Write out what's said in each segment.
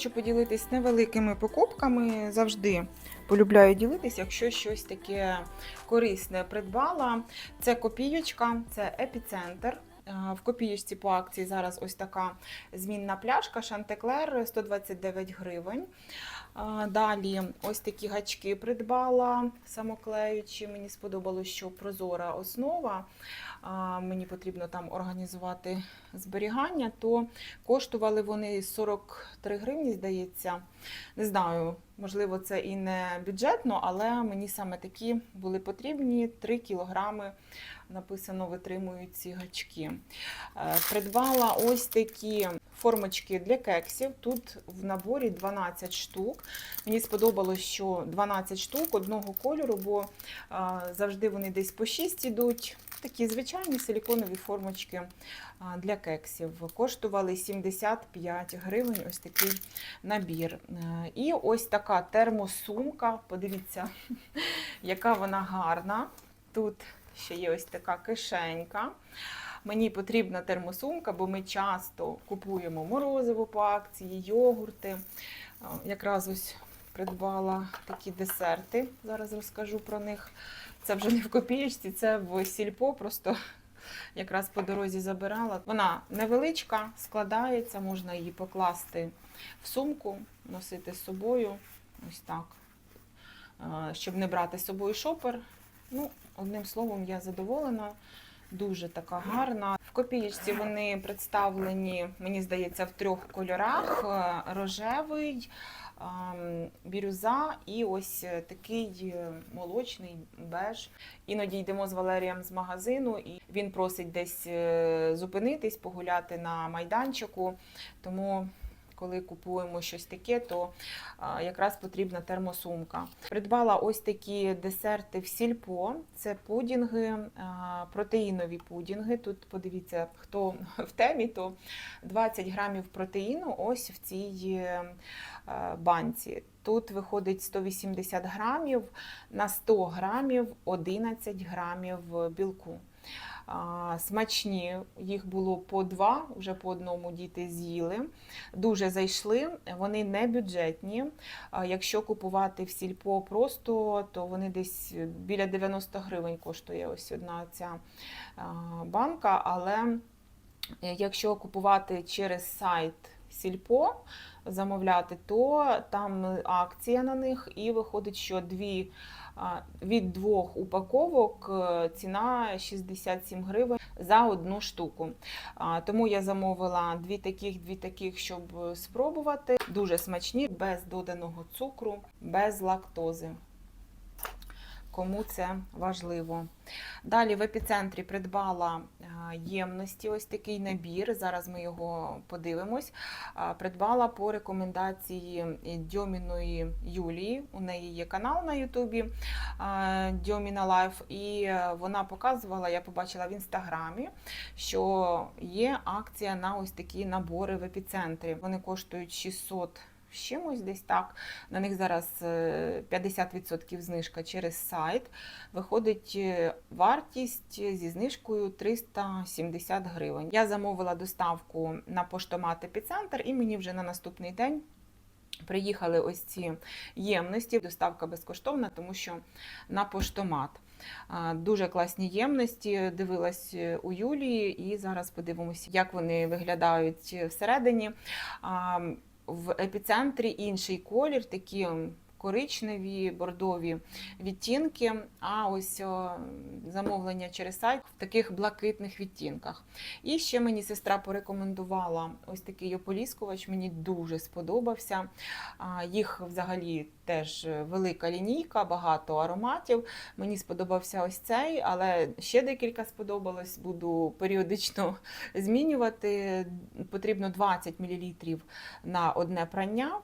хочу поділитись невеликими покупками. Завжди полюбляю ділитись, якщо щось таке корисне придбала. Це копійочка, це епіцентр. Е, В копієчці по акції зараз ось така змінна пляшка Шантеклер 129 гривень. Далі ось такі гачки придбала самоклеючі. Мені сподобалось, що прозора основа. Мені потрібно там організувати зберігання, то коштували вони 43 гривні, здається. Не знаю, можливо, це і не бюджетно, але мені саме такі були потрібні 3 кілограми. Написано, витримують ці гачки. Е, Придбала ось такі формочки для кексів. Тут в наборі 12 штук. Мені сподобалось, що 12 штук одного кольору, бо завжди вони десь по 6 ідуть. Такі звичайні силіконові формочки для кексів. Коштували 75 гривень ось такий набір. Е, І ось така термосумка. Подивіться, яка вона гарна. Тут ще є ось така кишенька. Мені потрібна термосумка, бо ми часто купуємо морозиво по акції, йогурти. Якраз ось придбала такі десерти. Зараз розкажу про них. Це вже не в копієчці, це в сільпо. Просто якраз по дорозі забирала. Вона невеличка, складається, можна її покласти в сумку, носити з собою. Ось так. Щоб не брати з собою шопер. Ну, одним словом, я задоволена. Дуже така гарна. В копієчці вони представлені, мені здається, в трьох кольорах: Е, рожевий, ем, бірюза і ось е, такий е, молочний беж. Іноді йдемо з Валерієм з магазину, і він просить десь зупинитись, погуляти на майданчику. Тому, коли купуємо щось таке, то якраз потрібна термосумка. Придбала ось такі десерти в сільпо. Це пудінги, протеїнові пудінги. Тут подивіться, хто в темі, то 20 грамів протеїну ось в цій банці. Тут виходить 180 грамів, на 100 грамів 11 грамів білку. Смачні, їх було по два, вже по одному діти з'їли. Дуже зайшли, вони не бюджетні. Якщо купувати в сільпо просто, то вони десь біля 90 гривень коштує ось одна ця банка. Але якщо купувати через сайт Сільпо, замовляти, то там акція на них, і виходить, що дві від двох упаковок е, ціна 67 гривень за одну штуку. Тому я замовила дві таких, дві таких, щоб спробувати. Дуже смачні, без доданого цукру, без лактози. Кому це важливо. Далі в епіцентрі придбала е, ємності, ось такий набір. Зараз ми його подивимось. Придбала по рекомендації Дьоміної Юлії. У неї є канал на Ютубі Дьоміна Лайф, і е, вона показувала, я побачила в інстаграмі, що є акція на ось такі набори в епіцентрі. Вони коштують 600 з чимось десь так. На них зараз е, 50% знижка через сайт. Виходить е, вартість зі знижкою 370 гривень. Я замовила доставку на поштомат епіцентр, і мені вже на наступний день. Приїхали ось ці ємності. Доставка безкоштовна, тому що на поштомат. Дуже класні ємності. Дивилась е, у Юлії, і зараз подивимося, як вони виглядають всередині. В епіцентрі інший колір, такі коричневі, бордові відтінки. А ось замовлення через сайт в таких блакитних відтінках. І ще мені сестра порекомендувала ось такий ополіскувач. Мені дуже сподобався. Їх взагалі теж велика лінійка, багато ароматів. Мені сподобався ось цей, але ще декілька сподобалось. Буду періодично змінювати. Потрібно 20 мл на одне прання.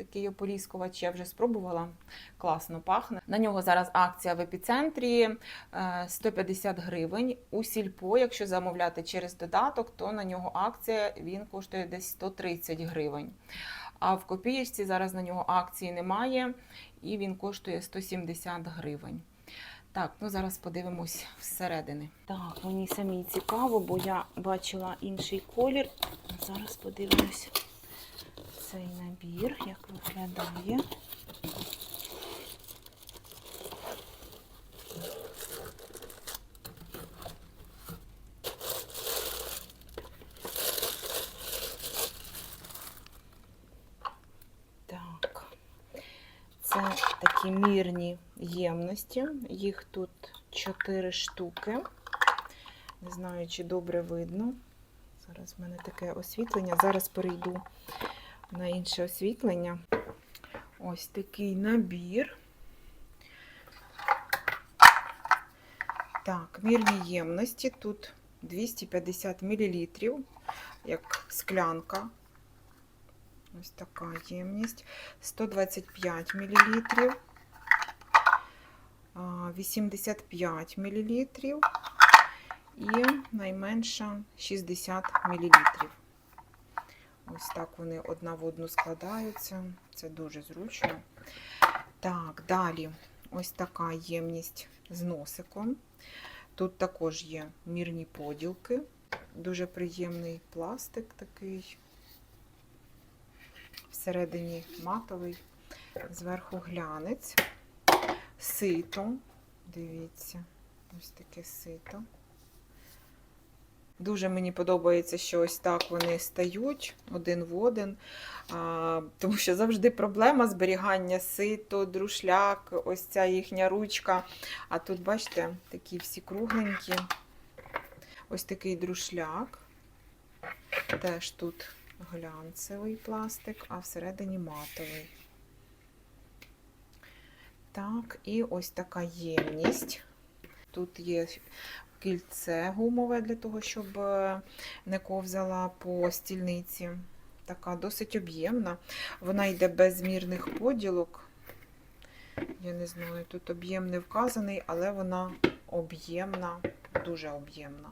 Такий ополіскувач я вже спробувала, класно пахне. На нього зараз акція в епіцентрі е, 150 гривень. У сільпо, якщо замовляти через додаток, то на нього акція він коштує десь 130 гривень. А в копієчці зараз на нього акції немає, і він коштує 170 гривень. Так, ну зараз подивимось всередини. Так, мені самій цікаво, бо я бачила інший колір. Зараз подивимось цей набір, як виглядає. Так. Це такі мірні ємності. Їх тут 4 штуки. Не знаю, чи добре видно. Зараз в мене таке освітлення. Зараз перейду на інше освітлення. Ось такий набір. Так, мірні ємності. Тут 250 мл, як склянка. Ось така ємність. 125 мл. 85 мл. І найменша 60 мл. Ось так вони одна в одну складаються. Це дуже зручно. Так, далі ось така ємність з носиком. Тут також є мірні поділки. Дуже приємний пластик такий. Всередині матовий, зверху глянець, сито. Дивіться, ось таке сито. Дуже мені подобається, що ось так вони стають один в один, а, тому що завжди проблема зберігання сито, друшляк, ось ця їхня ручка. А тут, бачите, такі всі кругленькі. Ось такий друшляк. Теж тут глянцевий пластик, а всередині матовий. Так, і ось така ємність. Тут є кільце гумове для того, щоб е, не ковзала по стільниці. Така досить об'ємна. Вона йде без мірних поділок. Я не знаю, тут об'єм не вказаний, але вона об'ємна, дуже об'ємна.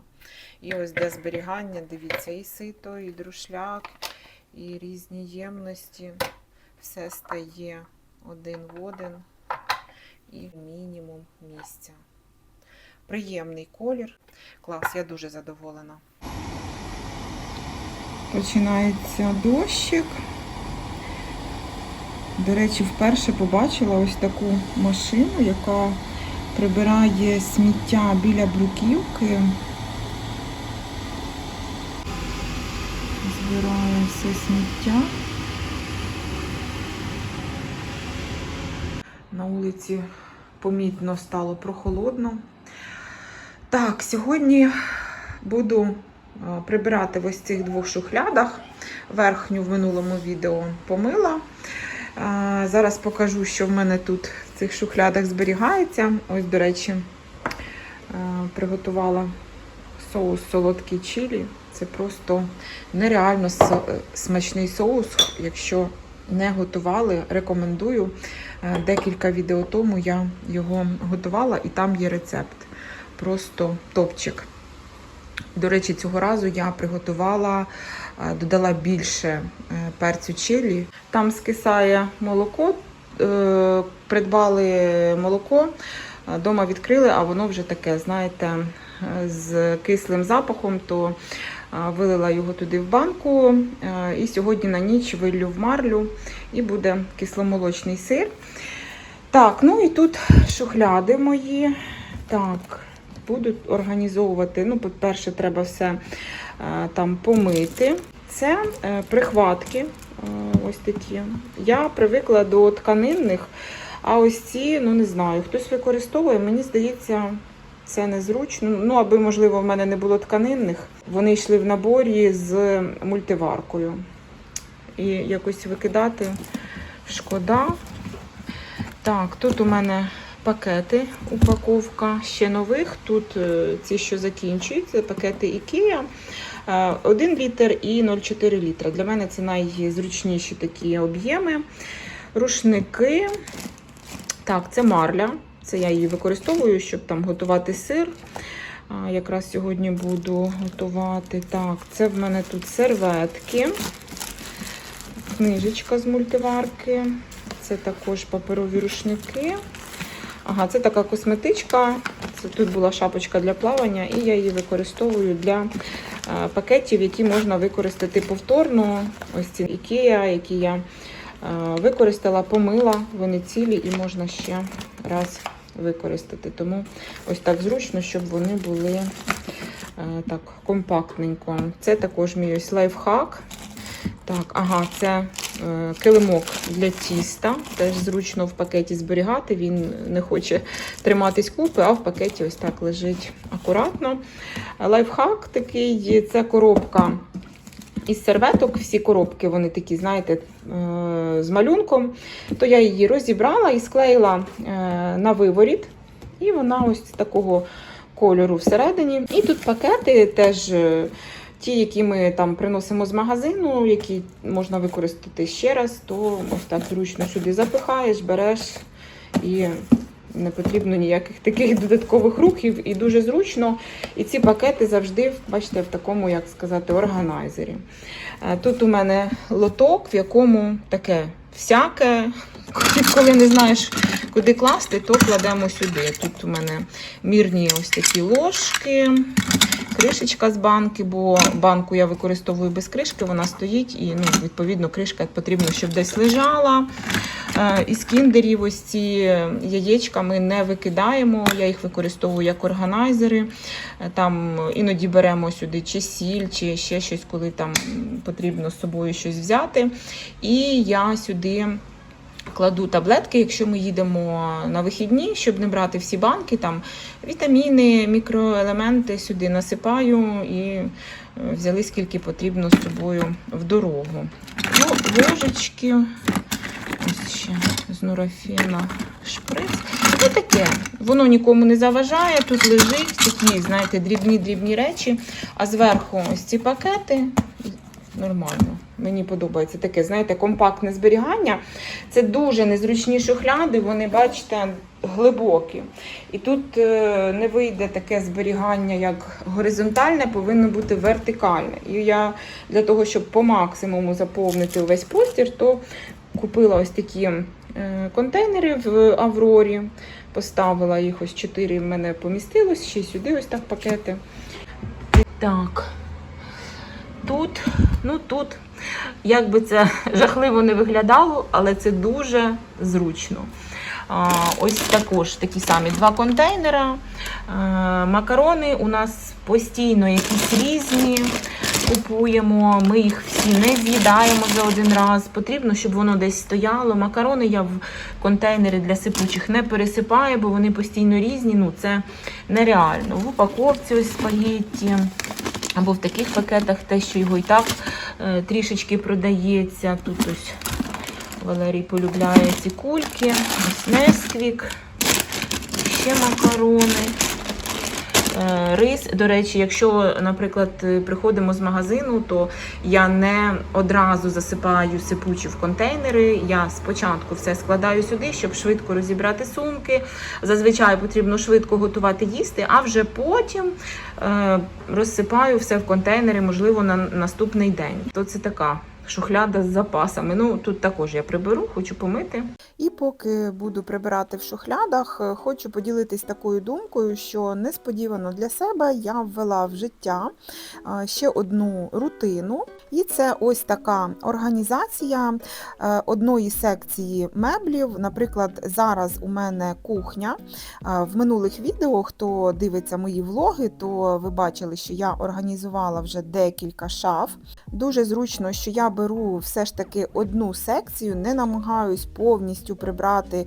І ось для зберігання, дивіться, і сито, і друшляк, і різні ємності. Все стає один в один і мінімум місця. Приємний колір. Клас, я дуже задоволена. Починається дощик. До речі, вперше побачила ось таку машину, яка прибирає сміття біля бруківки. Збирає все сміття. На вулиці помітно стало прохолодно. Так, сьогодні буду е, прибирати в ось цих двох шухлядах. Верхню в минулому відео помила. Е, Зараз покажу, що в мене тут в цих шухлядах зберігається. Ось, до речі, е, приготувала соус солодкий чилі. Це просто нереально смачний соус. Якщо не готували, рекомендую. Декілька відео тому я його готувала і там є рецепт. Просто топчик. До речі, цього разу я приготувала, е, додала більше е, перцю чилі. Там скисає молоко, е, придбали молоко, дома відкрили, а воно вже таке, знаєте, з кислим запахом, то вилила його туди в банку. І сьогодні на ніч виллю в марлю і буде кисломолочний сир. Так, ну і тут шухляди мої. Так, буду організовувати. Ну, по-перше, треба все е, там помити. Це е, прихватки. е, Ось такі. Я привикла до тканинних, а ось ці, ну не знаю, хтось використовує, мені здається, це незручно. Ну, аби, можливо, в мене не було тканинних. Вони йшли в наборі з мультиваркою. І якось викидати шкода. Так, тут у мене пакети, упаковка ще нових. Тут е, ці, що закінчуються, пакети IKEA. 1 літр і 0,4 літра. Для мене це найзручніші такі об'єми. Рушники. Так, це марля. Це я її використовую, щоб там готувати сир. Якраз сьогодні буду готувати. Так, це в мене тут серветки, книжечка з мультиварки. Це також паперові рушники. Ага, це така косметичка. Це тут була шапочка для плавання, і я її використовую для е, пакетів, які можна використати повторно. Ось ці Ікеа, які я е, використала, помила, вони цілі і можна ще раз використати. Тому ось так зручно, щоб вони були е, так компактненько. Це також мій ось лайфхак. Так, ага, це е, килимок для тіста. Теж зручно в пакеті зберігати. Він не хоче триматись купи, а в пакеті ось так лежить акуратно. Лайфхак такий це коробка із серветок. Всі коробки вони такі, знаєте, е, з малюнком. То я її розібрала і склеїла е, на виворіт. І вона ось такого кольору всередині. І тут пакети теж. Ті, які ми там приносимо з магазину, які можна використати ще раз, то ось так зручно сюди запихаєш, береш і не потрібно ніяких таких додаткових рухів, і дуже зручно. І ці пакети завжди, бачите, в такому, як сказати, органайзері. Е, Тут у мене лоток, в якому таке всяке. Коли не знаєш, куди класти, то кладемо сюди. Тут у мене мірні ось такі ложки, кришечка з банки, бо банку я використовую без кришки, вона стоїть і ну, відповідно кришка потрібно, щоб десь лежала. Е, Із кіндерів ось ці яєчка ми не викидаємо, я їх використовую як органайзери. Е, Там іноді беремо сюди чи сіль, чи ще щось, коли там потрібно з собою щось взяти. І я сюди кладу таблетки, якщо ми їдемо на вихідні, щоб не брати всі банки, там вітаміни, мікроелементи сюди насипаю і е, взяли скільки потрібно з собою в дорогу. Ну, ложечки, ось ще з нурофена шприц. Ну таке, воно нікому не заважає, тут лежить такі, знаєте, дрібні-дрібні речі, а зверху ось ці пакети. Нормально. Мені подобається таке, знаєте, компактне зберігання. Це дуже незручні шухляди, вони, бачите, глибокі. І тут е, не вийде таке зберігання, як горизонтальне, повинно бути вертикальне. І я для того, щоб по максимуму заповнити увесь простір, то купила ось такі е, контейнери в Аврорі. Поставила їх ось 4 в мене помістилось, ще сюди ось так пакети. Так. Тут, ну тут, як би це жахливо не виглядало, але це дуже зручно. Ось також такі самі два контейнера. Макарони у нас постійно якісь різні. Купуємо, ми їх всі не з'їдаємо за один раз. Потрібно, щоб воно десь стояло. Макарони я в контейнери для сипучих не пересипаю, бо вони постійно різні. Ну це нереально. В упаковці ось спагетті. Або в таких пакетах те, що його і так е, трішечки продається. Тут ось Валерій полюбляє ці кульки, ось Несквік, ще макарони. Е, Рис, до речі, якщо, наприклад, е, приходимо з магазину, то я не одразу засипаю сипучі в контейнери. Я спочатку все складаю сюди, щоб швидко розібрати сумки. Зазвичай потрібно швидко готувати їсти, а вже потім е, розсипаю все в контейнери, можливо, на наступний день. То це така шухляда з запасами. Ну тут також я приберу, хочу помити. І поки буду прибирати в шухлядах, е, хочу поділитись такою думкою, що несподівано для себе я ввела в життя е, ще одну рутину. І це ось така організація е, одної секції меблів. Наприклад, зараз у мене кухня. В минулих відео, хто дивиться мої влоги, то ви бачили, що я організувала вже декілька шаф. Дуже зручно, що я беру все ж таки одну секцію, не намагаюсь повністю прибрати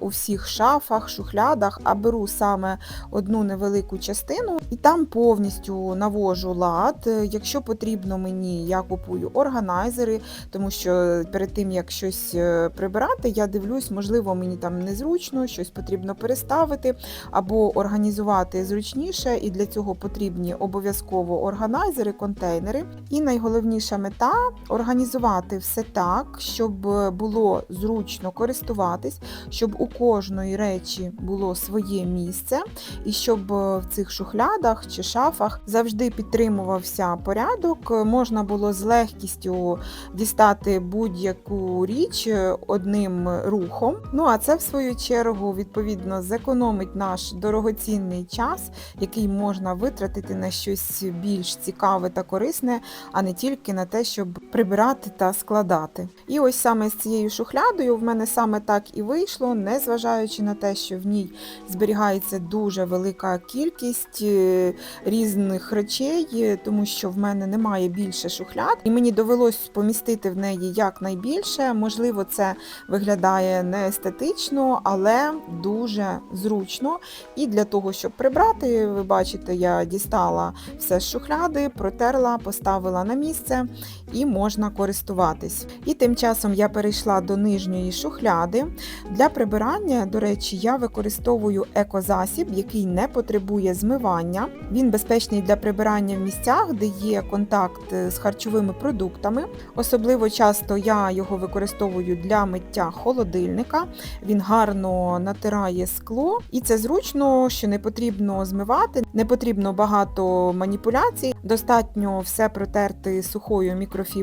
у всіх шафах, шухлядах, а беру саме одну невелику частину і там повністю навожу лад. Якщо потрібно мені, я купую органайзери, тому що перед тим як щось е, прибирати, я дивлюсь, можливо, мені там незручно, щось потрібно переставити або організувати зручніше, і для цього потрібні обов'язково органайзери, контейнери. І найголовніша мета організувати все так, щоб було зручно користуватись, щоб у кожної речі було своє місце, і щоб в цих шухлядах чи шафах завжди підтримувався порядок, можна було з легкістю дістати будь-яку річ одним рухом. Ну а це, в свою чергу, відповідно, зекономить наш дорогоцінний час, який можна витратити на щось більш цікаве та корисне, а не тільки на те, щоб прибирати та складати. І ось саме з цією шухлядою в мене саме так і вийшло, незважаючи на те, що в ній зберігається дуже велика кількість е, різних речей, е, тому що в мене немає більше шухляд, і мені довелось помістити в неї якнайбільше. Можливо, це виглядає не естетично, але дуже зручно. І для того, щоб прибрати, ви бачите, я дістала все з шухляди, протерла, поставила на місце і можна користуватись. І тим часом я перейшла до нижньої шухляди. Для прибирання, до речі, я використовую екозасіб, який не потребує змивання. Він безпечний для прибирання в місцях, де є контакт з харчовими продуктами. Особливо часто я його використовую для миття холодильника. Він гарно натирає скло, і це зручно, що не потрібно змивати, не потрібно багато маніпуляцій. Достатньо все протерти сухою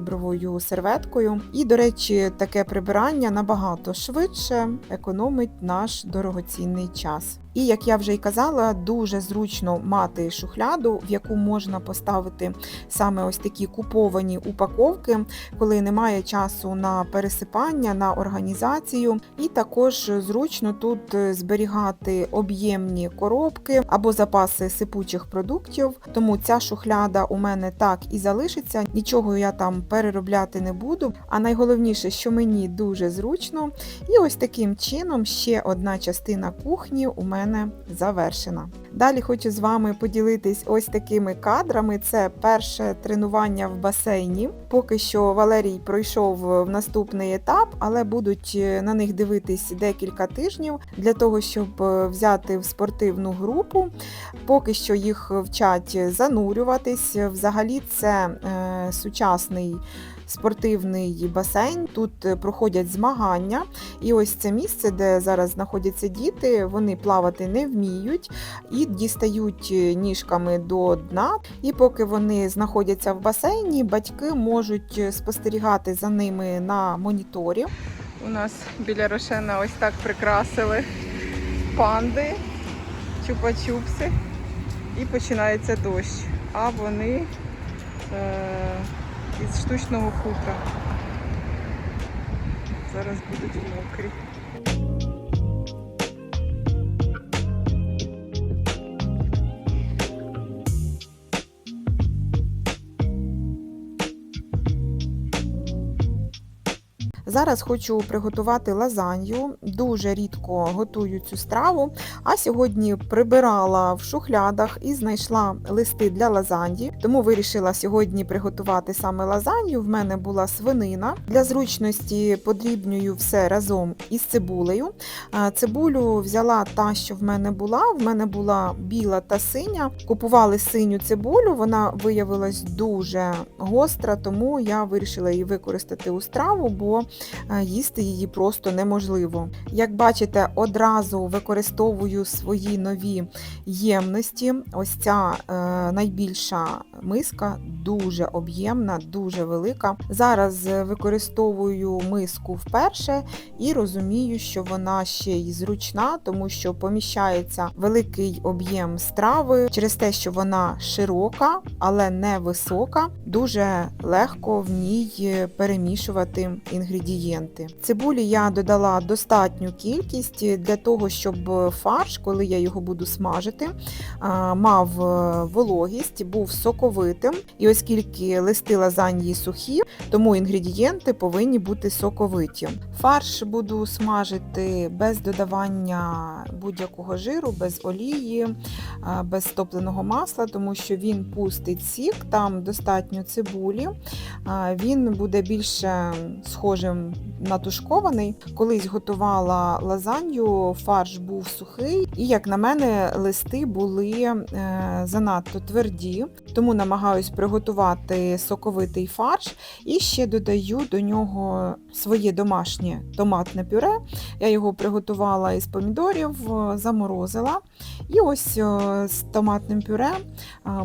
мікрофібровою серветкою. І, до речі, таке прибирання набагато швидше економить наш дорогоцінний час. І як я вже й казала, дуже зручно мати шухляду, в яку можна поставити саме ось такі куповані упаковки, коли немає часу на пересипання, на організацію. І також зручно тут зберігати об'ємні коробки або запаси сипучих продуктів. Тому ця шухляда у мене так і залишиться. Нічого я там переробляти не буду. А найголовніше, що мені дуже зручно. І ось таким чином ще одна частина кухні у мене завершена. Далі хочу з вами поділитись ось такими кадрами. Це перше тренування в басейні. Поки що Валерій пройшов в наступний етап, але будуть на них дивитись декілька тижнів для того, щоб взяти в спортивну групу. Поки що їх вчать занурюватись. Взагалі, це е, сучасний спортивний басейн. Тут е, проходять змагання. І ось це місце, де зараз знаходяться діти, вони плавати не вміють і дістають е, ніжками до дна. І поки вони знаходяться в басейні, батьки можуть е, спостерігати за ними на моніторі. У нас біля Рошена ось так прикрасили панди, чупа-чупси, і починається дощ. А вони із штучного хутра. Зараз будуть мокрі. Зараз хочу приготувати лазанью. Дуже рідко готую цю страву. А сьогодні прибирала в шухлядах і знайшла листи для лазаньї. Тому вирішила сьогодні приготувати саме лазанью. В мене була свинина. Для зручності подрібнюю все разом із цибулею. Цибулю взяла та, що в мене була. В мене була біла та синя. Купували синю цибулю, вона виявилась дуже гостра, тому я вирішила її використати у страву, бо їсти її просто неможливо. Як бачите, одразу використовую свої нові ємності. Ось ця е, найбільша миска, дуже об'ємна, дуже велика. Зараз е, використовую миску вперше і розумію, що вона ще й зручна, тому що поміщається великий об'єм страви через те, що вона широка, але не висока. Дуже легко в ній перемішувати інгредієнти. Цибулі я додала достатню кількість для того, щоб фарш, коли я його буду смажити, мав вологість, був соковитим. І оскільки листи лазаньї сухі, тому інгредієнти повинні бути соковиті. Фарш буду смажити без додавання будь-якого жиру, без олії, без топленого масла, тому що він пустить сік, там достатньо цибулі, він буде більше схожим на тушкований. Колись готувала лазанью, фарш був сухий, і, як на мене, листи були е, занадто тверді, тому намагаюсь приготувати соковитий фарш і ще додаю до нього своє домашнє томатне пюре. Я його приготувала із помідорів, е, заморозила. І ось е, з томатним пюре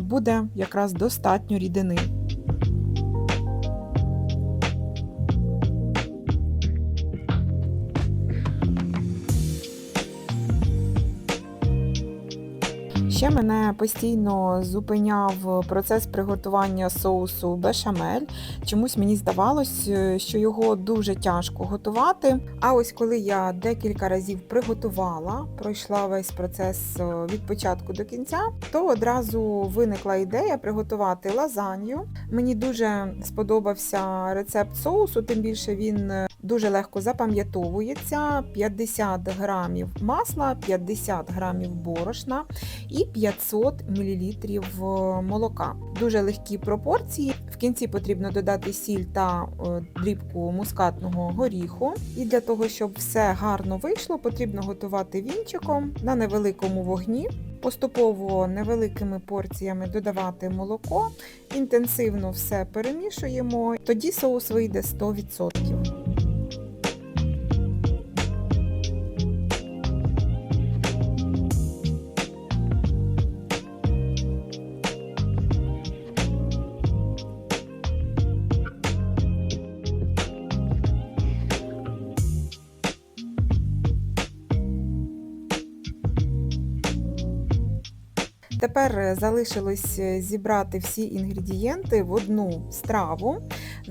буде якраз достатньо рідини. Ще мене постійно зупиняв процес приготування соусу бешамель. Чомусь мені здавалось, е, що його дуже тяжко готувати. А ось коли я декілька разів приготувала, пройшла весь процес е, від початку до кінця, то одразу виникла ідея приготувати лазанью. Мені дуже сподобався рецепт соусу, тим більше він е, дуже легко запам'ятовується: 50 грамів масла, 50 грамів борошна і 500 мл молока. Дуже легкі пропорції. В кінці потрібно додати сіль та е, дрібку мускатного горіху. І для того, щоб все гарно вийшло, потрібно готувати вінчиком на невеликому вогні. Поступово невеликими порціями додавати молоко, інтенсивно все перемішуємо, тоді соус вийде 100%. Тепер е, залишилось е, зібрати всі інгредієнти в одну страву.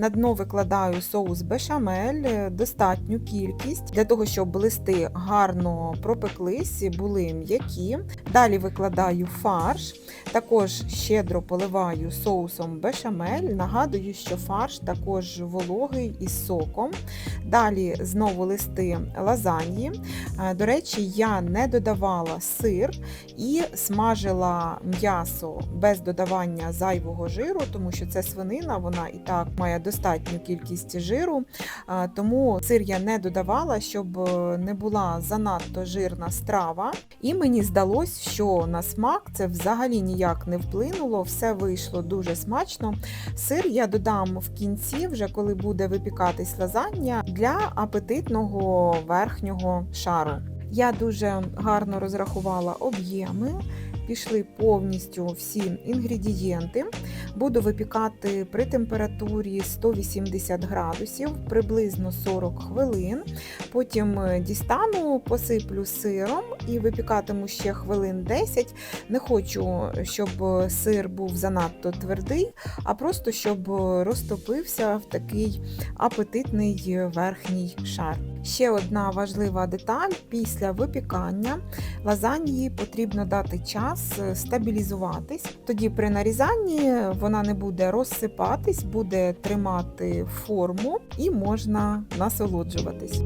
На дно викладаю соус бешамель, е, достатню кількість для того, щоб листи гарно пропеклись, були м'які. Далі викладаю фарш, також щедро поливаю соусом бешамель. Нагадую, що фарш також вологий із соком. Далі знову листи лазаньї. До речі, я не додавала сир і смажила м'ясо без додавання зайвого жиру, тому що це свинина, вона і так має достатню кількість жиру. Тому сир я не додавала, щоб е, не була занадто жирна страва. І мені здалось, що на смак це взагалі ніяк не вплинуло, все вийшло дуже смачно. Сир я додам в кінці, вже коли буде випікатись лазання, для апетитного верхнього шару. Я дуже гарно розрахувала об'єми пішли повністю всі інгредієнти. Буду випікати при температурі 180 градусів приблизно 40 хвилин. Потім е, дістану, посиплю сиром і випікатиму ще хвилин 10. Не хочу, щоб сир був занадто твердий, а просто щоб розтопився в такий апетитний верхній шар. Ще одна важлива деталь: після випікання лазаньї потрібно дати час е, стабілізуватись. Тоді при нарізанні вона не буде розсипатись, буде тримати форму і можна насолоджуватись.